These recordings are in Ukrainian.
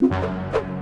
you.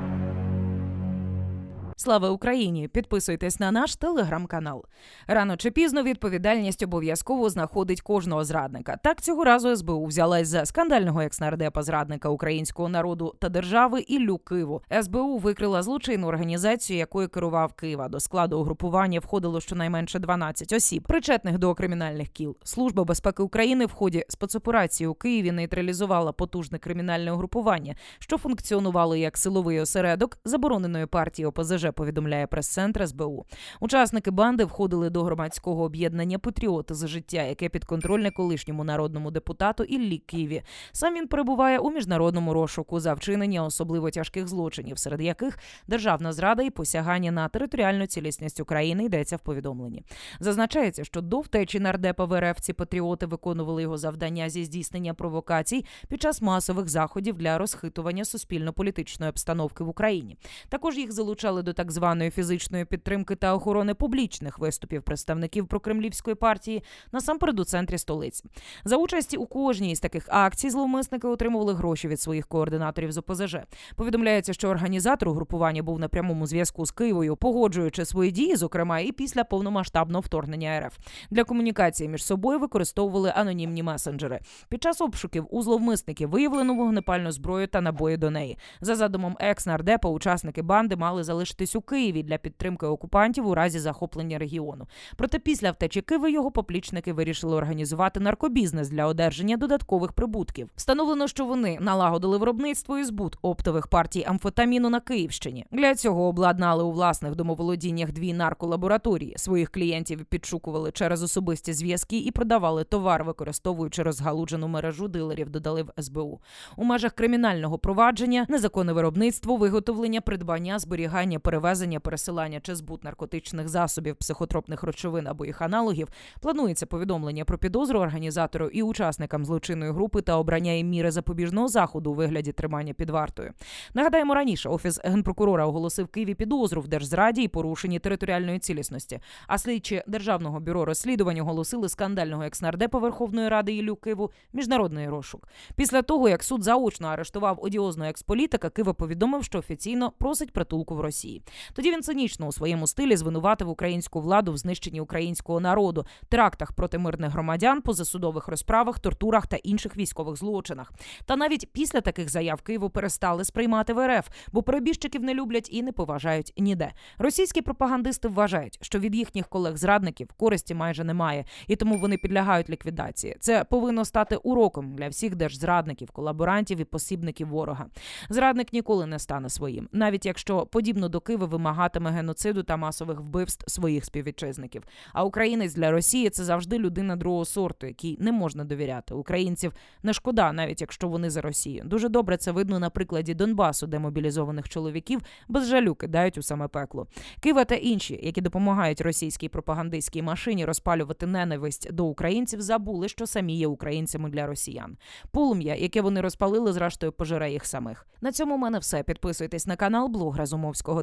Слава Україні! Підписуйтесь на наш телеграм-канал. Рано чи пізно відповідальність обов'язково знаходить кожного зрадника. Так цього разу СБУ взялась за скандального екснардепа зрадника українського народу та держави Іллю Киву. СБУ викрила злочинну організацію, якою керував Кива. До складу угрупування входило щонайменше 12 осіб, причетних до кримінальних кіл. Служба безпеки України в ході спецоперації у Києві нейтралізувала потужне кримінальне угрупування, що функціонувало як силовий осередок забороненої партії ОПЗЖ, повідомляє прес-центр СБУ. Учасники банди входили до громадського об'єднання Патріоти за життя, яке підконтрольне колишньому народному депутату Іллі Києві. Сам він перебуває у міжнародному розшуку за вчинення особливо тяжких злочинів, серед яких державна зрада і посягання на територіальну цілісність України йдеться в повідомленні. Зазначається, що до втечі нардепа в РФ ці патріоти виконували його завдання зі здійснення провокацій під час масових заходів для розхитування суспільно-політичної обстановки в Україні. Також їх залучали до так званої фізичної підтримки та охорони публічних виступів представників прокремлівської партії насамперед у центрі столиці. За участі у кожній із таких акцій зловмисники отримували гроші від своїх координаторів з ОПЗЖ. Повідомляється, що організатор угрупування був на прямому зв'язку з Києвою, погоджуючи свої дії, зокрема і після повномасштабного вторгнення РФ. Для комунікації між собою використовували анонімні месенджери. Під час обшуків у зловмисників виявлено вогнепальну зброю та набої до неї. За задумом екс-нардепа, учасники банди мали залишитись у Києві для підтримки окупантів у разі захоплення регіону. Проте після втечі Киви його поплічники вирішили організувати наркобізнес для одержання додаткових прибутків. Встановлено, що вони налагодили виробництво і збут оптових партій амфетаміну на Київщині. Для цього обладнали у власних домоволодіннях дві нарколабораторії. Своїх клієнтів підшукували через особисті зв'язки і продавали товар, використовуючи розгалуджену мережу дилерів. Додали в СБУ. У межах кримінального провадження незаконне виробництво, виготовлення, придбання, зберігання, перевезення, пересилання чи збут наркотичних засобів, психотропних речовин або їх аналогів. Планується повідомлення про підозру організатору і учасникам злочинної групи та обрання їм міри запобіжного заходу у вигляді тримання під вартою. Нагадаємо, раніше офіс генпрокурора оголосив Києві підозру в держзраді і порушенні територіальної цілісності. А слідчі державного бюро розслідувань оголосили скандального екснардепа Верховної Ради Іллю Киву міжнародний розшук. Після того, як суд заочно арештував одіозного експолітика, Кива повідомив, що офіційно просить притулку в Росії. Тоді він цинічно у своєму стилі звинуватив українську владу в знищенні українського народу, терактах проти мирних громадян, позасудових розправах, тортурах та інших військових злочинах. Та навіть після таких заяв Києву перестали сприймати в РФ, бо перебіжчиків не люблять і не поважають ніде. Російські пропагандисти вважають, що від їхніх колег-зрадників користі майже немає, і тому вони підлягають ліквідації. Це повинно стати уроком для всіх держзрадників, колаборантів і посібників ворога. Зрадник ніколи не стане своїм, навіть якщо подібно до Києва вимагатиме геноциду та масових вбивств своїх співвітчизників. А українець для Росії це завжди людина другого сорту, якій не можна довіряти. Українців не шкода, навіть якщо вони за Росію. Дуже добре це видно на прикладі Донбасу, де мобілізованих чоловіків без жалю кидають у саме пекло. Кива та інші, які допомагають російській пропагандистській машині розпалювати ненависть до українців, забули, що самі є українцями для росіян. Полум'я, яке вони розпалили, зрештою пожере їх самих. На цьому у мене все. Підписуйтесь на канал блог Разумовського.